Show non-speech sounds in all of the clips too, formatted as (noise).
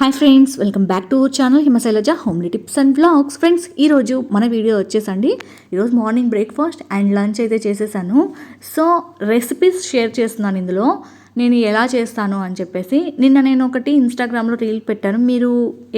Hi friends welcome back to our channel Himasailaja homely tips and blogs friends ఈరోజు మన video వచ్చేసండి. ఈరోజు morning breakfast and lunch అయితే చేసేసాను. సో రెసిపీస్ షేర్ చేస్తున్నాను ఇందులో. నేను ఎలా చేస్తాను అని చెప్పేసి నిన్న నేను ఒకటి ఇన్స్టాగ్రామ్లో రీల్ పెట్టాను. మీరు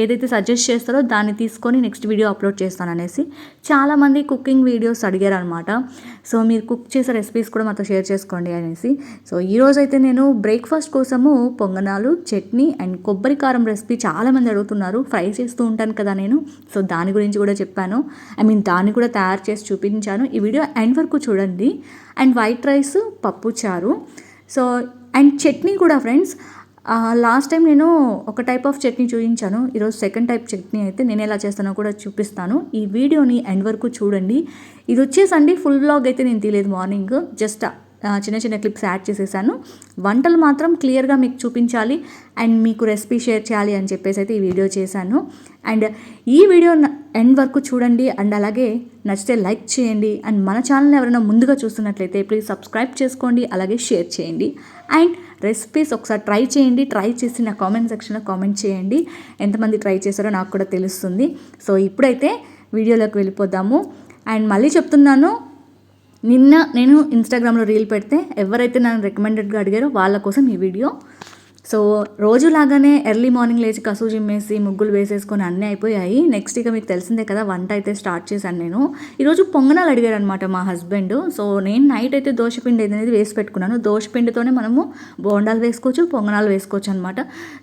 ఏదైతే సజెస్ట్ చేస్తారో దాన్ని తీసుకొని నెక్స్ట్ వీడియో అప్లోడ్ చేస్తాను అనేసి చాలామంది కుకింగ్ వీడియోస్ అడిగారు అనమాట సో మీరు కుక్ చేసే రెసిపీస్ కూడా మాతో షేర్ చేసుకోండి అనేసి. సో ఈరోజు అయితే నేను బ్రేక్ఫాస్ట్ కోసము పొంగనాలు చట్నీ అండ్ కొబ్బరి కారం రెసిపీ చాలామంది అడుగుతున్నారు. ఫ్రై చేస్తూ ఉంటాను కదా నేను. సో దాని గురించి కూడా చెప్పాను. ఐ మీన్ దాన్ని కూడా తయారు చేసి చూపించాను. ఈ వీడియో ఎండ్ వరకు చూడండి. అండ్ వైట్ రైస్ పప్పు చారు. సో అండ్ చట్నీ కూడా ఫ్రెండ్స్ లాస్ట్ టైం నేను ఒక టైప్ ఆఫ్ చట్నీ చూపించాను. ఈరోజు సెకండ్ టైప్ చట్నీ అయితే నేను ఎలా చేస్తానో కూడా చూపిస్తాను. ఈ వీడియోని ఎండ్ వరకు చూడండి. ఇది వచ్చేసండి ఫుల్ బ్లాగ్ అయితే నేను తీయలేదు మార్నింగ్ జస్ట్ చిన్న చిన్న క్లిప్స్ యాడ్ చేసేసాను. వంటలు మాత్రం క్లియర్గా మీకు చూపించాలి అండ్ మీకు రెసిపీ షేర్ చేయాలి అని చెప్పేసి అయితే ఈ వీడియో చేశాను. అండ్ ఈ వీడియో ఎండ్ వరకు చూడండి అండ్ అలాగే నచ్చితే లైక్ చేయండి అండ్ మన ఛానల్ ఎవరైనా ముందుగా చూస్తున్నట్లయితే ప్లీజ్ సబ్స్క్రైబ్ చేసుకోండి అలాగే షేర్ చేయండి. అండ్ రెసిపీస్ ఒకసారి ట్రై చేయండి ట్రై చేసి నా కామెంట్ సెక్షన్లో కామెంట్ చేయండి. ఎంతమంది ట్రై చేశారో నాకు కూడా తెలుస్తుంది. సో ఇప్పుడైతే వీడియోలోకి వెళ్ళిపోదాము. అండ్ మళ్ళీ చెప్తున్నాను నిన్న నేను ఇన్స్టాగ్రామ్లో రీల్ పెడితే ఎవరైతే నన్ను రికమెండెడ్గా అడిగారో వాళ్ళ కోసం ఈ వీడియో సో రోజులాగానే ఎర్లీ మార్నింగ్ లేచి కసు జిమ్మేసి ముగ్గులు వేసేసుకొని అన్నీ అయిపోయాయి. నెక్స్ట్ ఇక మీకు తెలిసిందే కదా వంట అయితే స్టార్ట్ చేశాను నేను. ఈరోజు పొంగనాలు అడిగారు అనమాట మా హస్బెండ్. సో నేను నైట్ అయితే దోశపిండి అనేది వేసి పెట్టుకున్నాను. దోశపిండితోనే మనము బోండాలు వేసుకోవచ్చు పొంగనాలు వేసుకోవచ్చు అనమాట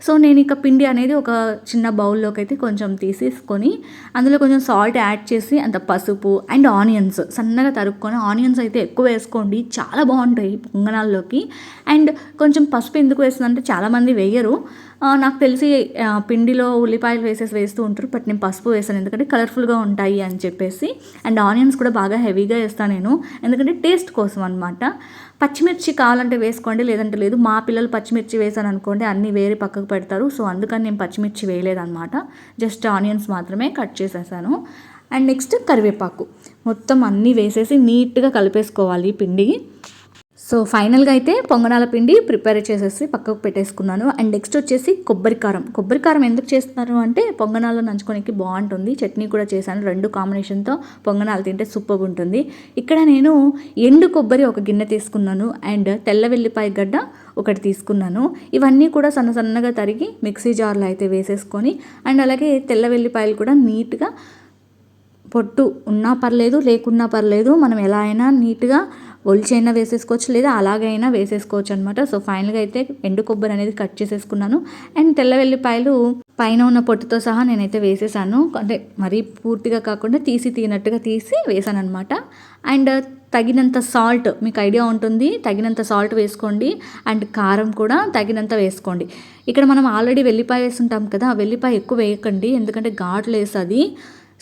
సో నేను ఇక పిండి అనేది ఒక చిన్న బౌల్లోకి అయితే కొంచెం తీసేసుకొని అందులో కొంచెం సాల్ట్ యాడ్ చేసి అంత పసుపు అండ్ ఆనియన్స్ సన్నగా తరుక్కొని ఆనియన్స్ అయితే ఎక్కువ వేసుకోండి. చాలా బాగుంటాయి పొంగనాల్లోకి. అండ్ కొంచెం పసుపు ఎందుకు వేస్తుందంటే చాలా చాలామంది వేయరు. నాకు తెలిసి పిండిలో ఉల్లిపాయలు వేసేసి వేస్తూ ఉంటారు బట్ నేను పసుపు వేసాను. ఎందుకంటే కలర్ఫుల్గా ఉంటాయి అని చెప్పేసి అండ్ ఆనియన్స్ కూడా బాగా హెవీగా వేస్తాను నేను. ఎందుకంటే టేస్ట్ కోసం అనమాట పచ్చిమిర్చి కావాలంటే వేసుకోండి లేదంటే లేదు. మా పిల్లలు పచ్చిమిర్చి వేసాను అనుకోండి అన్నీ వేరే పక్కకు పెడతారు. సో అందుకని నేను పచ్చిమిర్చి వేయలేదన్నమాట. జస్ట్ ఆనియన్స్ మాత్రమే కట్ చేసేసాను. అండ్ నెక్స్ట్ కరివేపాకు. మొత్తం అన్నీ వేసేసి నీట్గా కలిపేసుకోవాలి పిండి. సో ఫైనల్గా అయితే పొంగనాల పిండి ప్రిపేర్ చేసేసి పక్కకు పెట్టేసుకున్నాను. అండ్ నెక్స్ట్ వచ్చేసి కొబ్బరి కారం. కొబ్బరి కారం ఎందుకు చేస్తున్నారు అంటే పొంగనాలు నంచుకోనికి బాగుంటుంది. చట్నీ కూడా చేశాను. రెండు కాంబినేషన్తో పొంగనాలు తింటే సూపర్గా ఉంటుంది. ఇక్కడ నేను ఎండు కొబ్బరి ఒక గిన్నె తీసుకున్నాను. అండ్ తెల్ల వెల్లిపాయ గడ్డ ఒకటి తీసుకున్నాను. ఇవన్నీ కూడా సన్న సన్నగా తరిగి మిక్సీ జార్లో అయితే వేసేసుకొని అండ్ అలాగే తెల్ల వెల్లిపాయలు కూడా నీట్గా పొట్టు ఉన్నా పర్లేదు లేకున్నా పర్లేదు మనం ఎలా అయినా నీట్గా ఒలిచైనా వేసేసుకోవచ్చు లేదా అలాగైనా వేసేసుకోవచ్చు అనమాట సో ఫైనల్గా అయితే ఎండు కొబ్బరి అనేది కట్ చేసేసుకున్నాను. అండ్ తెల్ల వెల్లిపాయలు పైన ఉన్న పొట్టుతో సహా నేనైతే వేసేసాను. అంటే మరీ పూర్తిగా కాకుండా తీసి తీనట్టుగా తీసి వేసాను అనమాట అండ్ తగినంత సాల్ట్ మీకు ఐడియా ఉంటుంది తగినంత సాల్ట్ వేసుకోండి. అండ్ కారం కూడా తగినంత వేసుకోండి. ఇక్కడ మనం ఆల్రెడీ వెల్లిపాయ వేస్తుంటాం కదా వెల్లిపాయ ఎక్కువ వేయకండి. ఎందుకంటే ఘాట్లు వేస్తుంది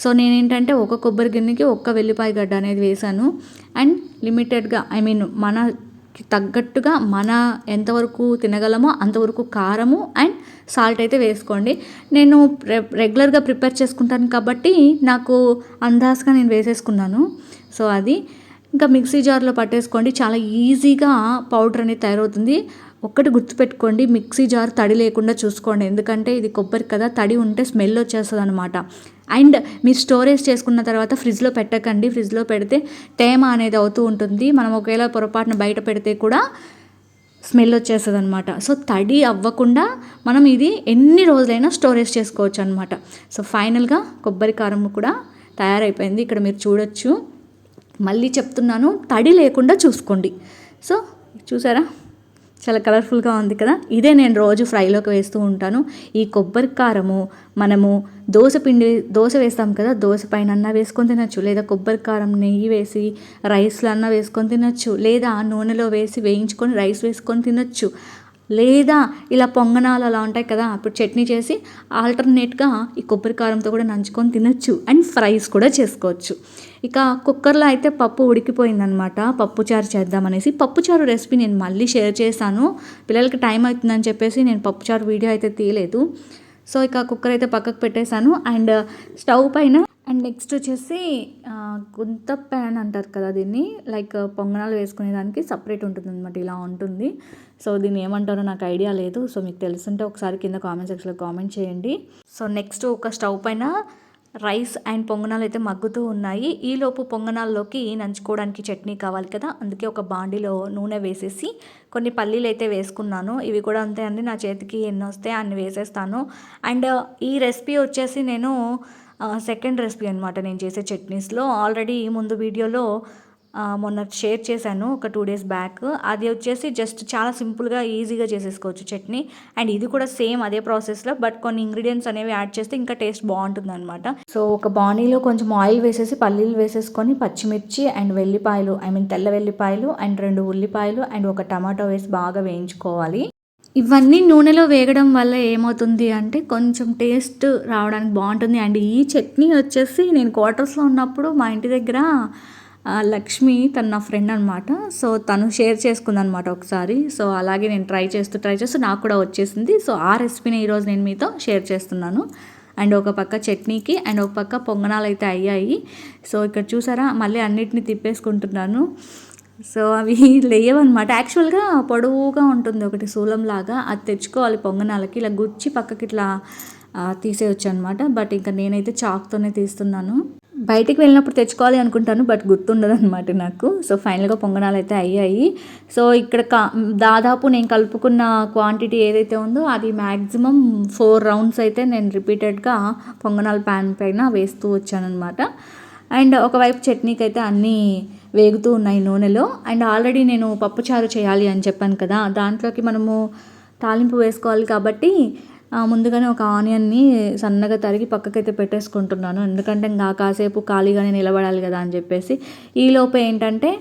సో నేనేంటంటే ఒక కొబ్బరి గిన్నెకి ఒక్క వెల్లిపాయ గడ్డ అనేది వేశాను. అండ్ లిమిటెడ్గా ఐ మీన్ మన తగ్గట్టుగా మన ఎంతవరకు తినగలమో అంతవరకు కారము అండ్ సాల్ట్ అయితే వేసుకోండి. నేను రెగ్యులర్గా ప్రిపేర్ చేసుకుంటాను కాబట్టి నాకు అందాజగా నేను వేసేసుకున్నాను. సో అది. ఇంకా మిక్సీ జార్లో పట్టేసుకోండి. చాలా ఈజీగా పౌడర్ అనేది తయారవుతుంది. ఒక్కటి గుర్తుపెట్టుకోండి మిక్సీ జార్ తడి లేకుండా చూసుకోండి. ఎందుకంటే ఇది కొబ్బరి కదా తడి ఉంటే స్మెల్ వచ్చేస్తుంది అనమాట అండ్ మీరు స్టోరేజ్ చేసుకున్న తర్వాత ఫ్రిడ్జ్లో పెట్టకండి. ఫ్రిడ్జ్లో పెడితే తేమ అనేది అవుతూ ఉంటుంది. మనం ఒకవేళ పొరపాటున బయట పెడితే కూడా స్మెల్ వచ్చేస్తుంది అనమాట సో తడి అవ్వకుండా మనం ఇది ఎన్ని రోజులైనా స్టోరేజ్ చేసుకోవచ్చు అనమాట సో ఫైనల్గా కొబ్బరి కారం కూడా తయారైపోయింది. ఇక్కడ మీరు చూడొచ్చు. మళ్ళీ చెప్తున్నాను తడి లేకుండా చూసుకోండి. సో చూసారా? చాలా కలర్ఫుల్గా ఉంది కదా. ఇదే నేను రోజు ఫ్రైలోకి వేస్తూ ఉంటాను. ఈ కొబ్బరి కారము మనము దోశ పిండి దోశ వేస్తాం కదా దోశ పైన అన్న వేసుకొని తినచ్చు. లేదా కొబ్బరి కారం నెయ్యి వేసి రైస్లో అన్న వేసుకొని తినచ్చు. లేదా నూనెలో వేసి వేయించుకొని రైస్ వేసుకొని తినచ్చు. లేదా ఇలా పొంగనాలు అలా ఉంటాయి కదా అప్పుడు చట్నీ చేసి ఆల్టర్నేట్గా ఈ కొబ్బరి కారంతో కూడా నంచుకొని తినచ్చు. అండ్ ఫ్రైస్ కూడా చేసుకోవచ్చు. ఇక కుక్కర్లో అయితే పప్పు ఉడికిపోయిందనమాట పప్పుచారు చేద్దామనేసి. పప్పుచారు రెసిపీ నేను మళ్ళీ షేర్ చేశాను. పిల్లలకి టైం అవుతుందని చెప్పేసి నేను పప్పుచారు వీడియో అయితే తీయలేదు. సో ఇక కుక్కర్ అయితే పక్కకు పెట్టేశాను. అండ్ స్టవ్ పైన అండ్ నెక్స్ట్ వచ్చేసి గుంత ప్యాన్ అంటారు కదా దీన్ని. లైక్ పొంగనాలు వేసుకునే దానికి సపరేట్ ఉంటుంది అనమాట ఇలా ఉంటుంది. సో దీన్ని ఏమంటారో నాకు ఐడియా లేదు. సో మీకు తెలుసుంటే ఒకసారి కింద కామెంట్ సెక్షన్లో కామెంట్ చేయండి. సో నెక్స్ట్ ఒక స్టవ్ పైన రైస్ అండ్ పొంగనాలు అయితే మగ్గుతూ ఉన్నాయి. ఈలోపు పొంగనాల్లోకి నంచుకోవడానికి చట్నీ కావాలి కదా. అందుకే ఒక బాండిలో నూనె వేసేసి కొన్ని పల్లీలు అయితే వేసుకున్నాను. ఇవి కూడా అంతే అండి. నా చేతికి ఎన్ని వస్తే అన్ని వేసేస్తాను. అండ్ ఈ రెసిపీ వచ్చేసి నేను సెకండ్ రెసిపీ అనమాట నేను చేసే చట్నీస్లో. ఆల్రెడీ ముందు వీడియోలో మొన్న షేర్ చేశాను ఒక టూ డేస్ బ్యాక్. అది వచ్చేసి జస్ట్ చాలా సింపుల్గా ఈజీగా చేసేసుకోవచ్చు చట్నీ. అండ్ ఇది కూడా సేమ్ అదే ప్రాసెస్లో బట్ కొన్ని ఇంగ్రీడియంట్స్ అనేవి యాడ్ చేస్తే ఇంకా టేస్ట్ బాగుంటుంది అనమాట సో ఒక బాణీలో కొంచెం ఆయిల్ వేసేసి పల్లీలు వేసేసుకొని పచ్చిమిర్చి అండ్ వెల్లిపాయలు ఐ మీన్ తెల్ల వెల్లిపాయలు అండ్ రెండు ఉల్లిపాయలు అండ్ ఒక టమాటో వేసి బాగా వేయించుకోవాలి. ఇవన్నీ నూనెలో వేగడం వల్ల ఏమవుతుంది అంటే కొంచెం టేస్ట్ రావడానికి బాగుంటుంది. అండ్ ఈ చట్నీ వచ్చేసి నేను క్వార్టర్స్లో ఉన్నప్పుడు మా ఇంటి దగ్గర లక్ష్మి తను నా ఫ్రెండ్ అనమాట సో తను షేర్ చేసుకుందనమాట ఒకసారి. సో అలాగే నేను ట్రై చేస్తూ ట్రై చేస్తూ నాకు కూడా వచ్చేసింది. సో ఆ రెసిపీని ఈరోజు నేను మీతో షేర్ చేస్తున్నాను. అండ్ ఒక పక్క చట్నీకి అండ్ ఒక పక్క పొంగనాలు అయితే అయ్యాయి. సో ఇక్కడ చూసారా మళ్ళీ అన్నిటిని తిప్పేసుకుంటున్నాను. సో అవి (laughs) లేవన్నమాట. యాక్చువల్గా పొడవుగా ఉంటుంది ఒకటి శూలం లాగా. అది తెచ్చుకోవాలి పొంగనాలకి. ఇలా గుచ్చి పక్కకి ఇట్లా తీసేయచ్చు అనమాట బట్ ఇంకా నేనైతే చాక్తోనే తీస్తున్నాను. బయటికి వెళ్ళినప్పుడు తెచ్చుకోవాలి అనుకుంటాను బట్ గుర్తుండదు అనమాట నాకు. సో ఫైనల్గా పొంగనాలు అయితే అయ్యాయి. సో ఇక్కడ కా దాదాపు నేను కలుపుకున్న క్వాంటిటీ ఏదైతే ఉందో అది మ్యాక్సిమం ఫోర్ రౌండ్స్ అయితే నేను రిపీటెడ్గా పొంగనాల ప్యాన్ పైన వేస్తూ వచ్చానమాట అండ్ ఒకవైపు చట్నీకి అయితే అన్నీ వేగుతూ ఉన్నాయి నూనెలో. అండ్ ఆల్రెడీ నేను పప్పుచారు చేయాలి అని చెప్పాను కదా దాంట్లోకి మనము తాలింపు వేసుకోవాలి కాబట్టి ముందుగానే ఒక ఆనియన్ని సన్నగా తరిగి పక్కకైతే పెట్టేసుకుంటున్నాను. ఎందుకంటే ఇంకా కాసేపు ఖాళీగానే నిలబడాలి కదా అని చెప్పేసి. ఈలోపు ఏంటంటే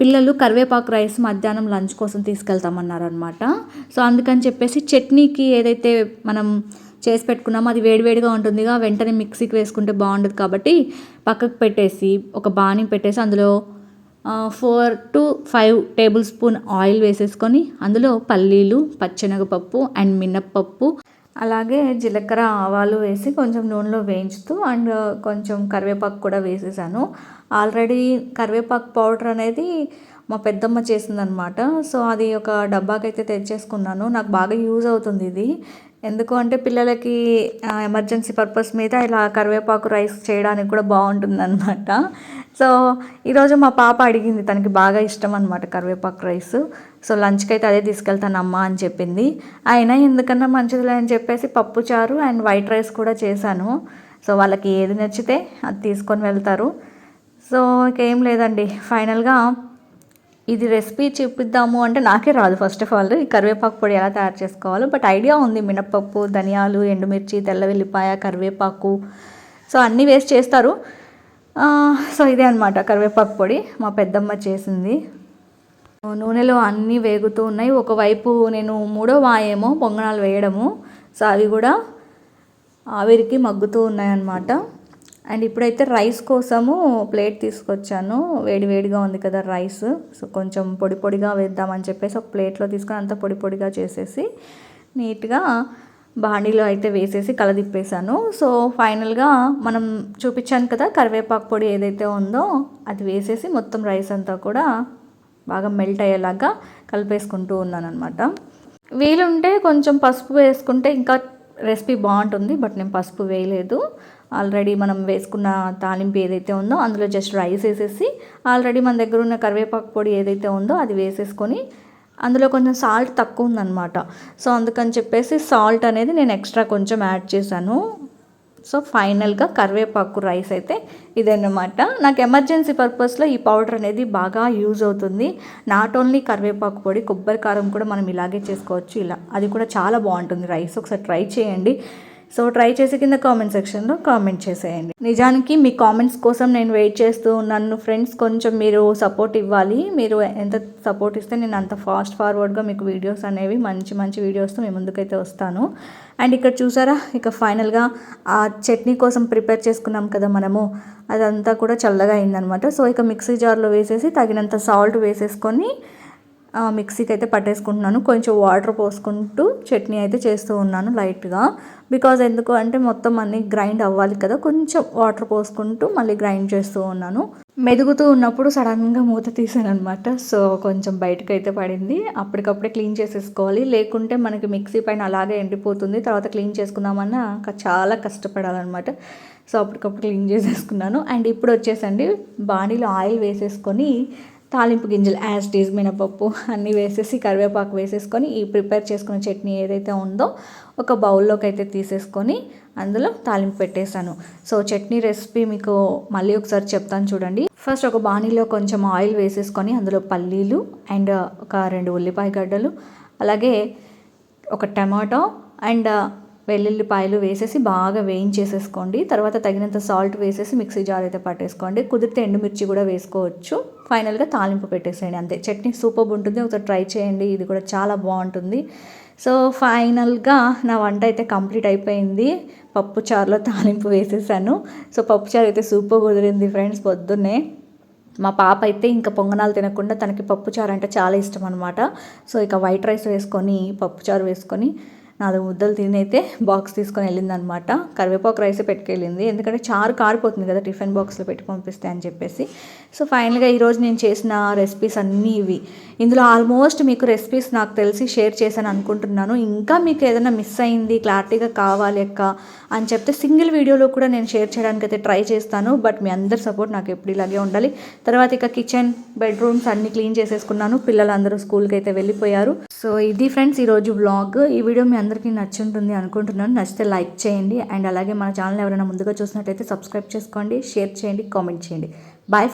పిల్లలు కరివేపాకు రైస్ మధ్యాహ్నం లంచ్ కోసం తీసుకెళ్తామన్నారు అనమాట సో అందుకని చెప్పేసి చట్నీకి ఏదైతే మనం చేసి పెట్టుకున్నామో అది వేడివేడిగా ఉంటుందిగా వెంటనే మిక్సీకి వేసుకుంటే బాగుండదు కాబట్టి పక్కకు పెట్టేసి ఒక బాణీ పెట్టేసి అందులో four to five tablespoon oil వేసేసుకొని అందులో పల్లీలు పచ్చెనగపప్పు అండ్ మినప్పప్పు అలాగే జీలకర్ర ఆవాలు వేసి కొంచెం నూనెలో వేయించుతూ అండ్ కొంచెం కరివేపాకు కూడా వేసేసాను. ఆల్రెడీ కరివేపాకు పౌడర్ అనేది మా పెద్దమ్మ చేసిందనమాట. సో అది ఒక డబ్బాకైతే తెచ్చేసుకున్నాను. నాకు బాగా యూజ్ అవుతుంది ఇది. ఎందుకు అంటే పిల్లలకి ఎమర్జెన్సీ పర్పస్ మీద ఇలా కరివేపాకు రైస్ చేయడానికి కూడా బాగుంటుంది అనమాట సో ఈరోజు మా పాప అడిగింది తనకి బాగా ఇష్టం అనమాట కరివేపాకు రైస్. సో లంచ్కి అయితే అదే తీసుకెళ్తానమ్మా అని చెప్పింది. అయినా ఎందుకన్నా మంచిదిలే అని చెప్పేసి పప్పు చారు అండ్ వైట్ రైస్ కూడా చేశాను. సో వాళ్ళకి ఏది నచ్చితే అది తీసుకొని వెళ్తారు. సో ఇంకేం లేదండి. ఫైనల్గా ఇది రెసిపీ చూపిద్దాము అంటే నాకే రాదు ఫస్ట్ ఆఫ్ ఆల్ ఈ కరివేపాకు పొడి ఎలా తయారు చేసుకోవాలో బట్ ఐడియా ఉంది. మినప్పప్పు ధనియాలు ఎండుమిర్చి తెల్ల వెల్లిపాయ కరివేపాకు. సో అన్నీ వేస్ట్ చేస్తారు. సో ఇదే అనమాట కరివేపాకు పొడి. మా పెద్దమ్మ చేసింది. నూనెలో అన్నీ వేగుతూ ఉన్నాయి. ఒకవైపు నేను మూడో వాయేమో పొంగనాలు వేయడము. సో అవి కూడా ఆవిరికి మగ్గుతూ ఉన్నాయన్నమాట. అండ్ ఇప్పుడైతే రైస్ కోసము ప్లేట్ తీసుకొచ్చాను. వేడి వేడిగా ఉంది కదా రైస్. సో కొంచెం పొడి పొడిగా వేద్దామని చెప్పేసి ఒక ప్లేట్లో తీసుకొని అంత పొడి పొడిగా చేసేసి నీట్గా బాండీలో అయితే వేసేసి కలదిప్పేశాను. సో ఫైనల్గా మనం చూపించాను కదా కరివేపాకు పొడి ఏదైతే ఉందో అది వేసేసి మొత్తం రైస్ అంతా కూడా బాగా మెల్ట్ అయ్యేలాగా కలిపేసుకుంటూ ఉన్నాను అనమాట వీలుంటే కొంచెం పసుపు వేసుకుంటే ఇంకా రెసిపీ బాగుంటుంది బట్ నేను పసుపు వేయలేదు. ఆల్రెడీ మనం వేసుకున్న తాలింపు ఏదైతే ఉందో అందులో జస్ట్ రైస్ వేసేసి ఆల్రెడీ మన దగ్గర ఉన్న కరివేపాకు పొడి ఏదైతే ఉందో అది వేసేసుకొని అందులో కొంచెం సాల్ట్ తక్కువ ఉందన్నమాట. సో అందుకని చెప్పేసి సాల్ట్ అనేది నేను ఎక్స్ట్రా కొంచెం యాడ్ చేశాను. సో ఫైనల్గా కరివేపాకు రైస్ అయితే ఇదన్నమాట. నాకు ఎమర్జెన్సీ పర్పస్లో ఈ పౌడర్ అనేది బాగా యూజ్ అవుతుంది. నాట్ ఓన్లీ కరివేపాకు పొడి కొబ్బరి కారం కూడా మనం ఇలాగే చేసుకోవచ్చు ఇలా. అది కూడా చాలా బాగుంటుంది రైస్ ఒకసారి ట్రై చేయండి. సో ట్రై చేసి కింద కామెంట్ సెక్షన్లో కామెంట్ చేసేయండి. నిజానికి మీ కామెంట్స్ కోసం నేను వెయిట్ చేస్తూ నన్ను ఫ్రెండ్స్ కొంచెం మీరు సపోర్ట్ ఇవ్వాలి. మీరు ఎంత సపోర్ట్ ఇస్తే నేను అంత ఫాస్ట్ ఫార్వర్డ్గా మీకు వీడియోస్ అనేవి మంచి మంచి వీడియోస్తో మీ ముందుకైతే వస్తాను. అండ్ ఇక్కడ చూసారా? ఇక ఫైనల్గా ఆ చట్నీ కోసం ప్రిపేర్ చేసుకున్నాం కదా మనము. అదంతా కూడా చల్లగా అయిందనమాట. సో ఇక మిక్సీ జార్లో వేసేసి తగినంత సాల్ట్ వేసేసుకొని మిక్సీకి అయితే పట్టేసుకుంటున్నాను. కొంచెం వాటర్ పోసుకుంటూ చట్నీ అయితే చేస్తూ ఉన్నాను లైట్గా. బికాజ్ ఎందుకు అంటే మొత్తం అన్ని గ్రైండ్ అవ్వాలి కదా కొంచెం వాటర్ పోసుకుంటూ మళ్ళీ గ్రైండ్ చేస్తూ ఉన్నాను. మెదుగుతూ ఉన్నప్పుడు సడన్గా మూత తీసాను అనమాట సో కొంచెం బయటకు అయితే పడింది. అప్పటికప్పుడే క్లీన్ చేసేసుకోవాలి. లేకుంటే మనకి మిక్సీ పైన అలాగే ఎండిపోతుంది. తర్వాత క్లీన్ చేసుకుందామన్నా చాలా కష్టపడాలన్నమాట. సో అప్పటికప్పుడు క్లీన్ చేసేసుకున్నాను. అండ్ ఇప్పుడు వచ్చేసండి బాణీలో ఆయిల్ వేసేసుకొని తాలింపు గింజలు యాజ్ టీజ్ మినపప్పు అన్నీ వేసేసి కరివేపాకు వేసేసుకొని ఈ ప్రిపేర్ చేసుకున్న చట్నీ ఏదైతే ఉందో ఒక బౌల్లోకి అయితే తీసేసుకొని అందులో తాలింపు పెట్టేశాను. సో చట్నీ రెసిపీ మీకు మళ్ళీ ఒకసారి చెప్తాను చూడండి. ఫస్ట్ ఒక బాణీలో కొంచెం ఆయిల్ వేసేసుకొని అందులో పల్లీలు అండ్ ఒక రెండు ఉల్లిపాయ గడ్డలు అలాగే ఒక టమాటో అండ్ వెల్లుల్లిపాయలు వేసేసి బాగా వేయించేసేసుకోండి. తర్వాత తగినంత సాల్ట్ వేసేసి మిక్సీ జార్ అయితే పట్టేసుకోండి. కుదిరితే ఎండుమిర్చి కూడా వేసుకోవచ్చు. ఫైనల్గా తాలింపు పెట్టేసేయండి. అంతే. చట్నీ సూపర్ ఉంటుంది. ఒకసారి ట్రై చేయండి. ఇది కూడా చాలా బాగుంటుంది. సో ఫైనల్గా నా వంట అయితే కంప్లీట్ అయిపోయింది. పప్పు చారులో తాలింపు వేసేసాను. సో పప్పు చారు అయితే సూపర్ కుదిరింది ఫ్రెండ్స్ పొద్దున్నే. మా పాప అయితే ఇంకా పొంగనాలు తినకుండా తనకి పప్పు చారు అంటే చాలా ఇష్టం అనమాట సో ఇక వైట్ రైస్ వేసుకొని పప్పుచారు వేసుకొని నాలుగు ముద్దలు తినైతే బాక్స్ తీసుకొని వెళ్ళిందనమాట కరివేపాకు రైస్ పెట్టుకెళ్ళింది. ఎందుకంటే చారు కారిపోతుంది కదా టిఫిన్ బాక్స్లో పెట్టి పంపిస్తే అని చెప్పేసి. సో ఫైనల్గా ఈరోజు నేను చేసిన రెసిపీస్ అన్నీ ఇవి. ఇందులో ఆల్మోస్ట్ మీకు రెసిపీస్ నాకు తెలిసి షేర్ చేశాను అనుకుంటున్నాను. ఇంకా మీకు ఏదైనా మిస్ అయింది క్లారిటీగా కావాలి అక్క అని చెప్తే సింగిల్ వీడియోలో కూడా నేను షేర్ చేయడానికి అయితే ట్రై చేస్తాను. బట్ మీ అందరి సపోర్ట్ నాకు ఎప్పుడు ఇలాగే ఉండాలి. తర్వాత ఇక కిచెన్ బెడ్రూమ్స్ అన్ని క్లీన్ చేసేసుకున్నాను. పిల్లలందరూ స్కూల్కి అయితే వెళ్ళిపోయారు. సో ఇది ఫ్రెండ్స్ ఈరోజు వ్లాగ్ ఈ వీడియో మీ అందరికీ నచ్చుంటుంది అనుకుంటున్నాను. నచ్చితే లైక్ చేయండి. అండ్ అలాగే మన ఛానల్ ఎవరైనా ముందుగా చూసినట్టయితే సబ్స్క్రైబ్ చేసుకోండి షేర్ చేయండి కామెంట్ చేయండి. బాయ్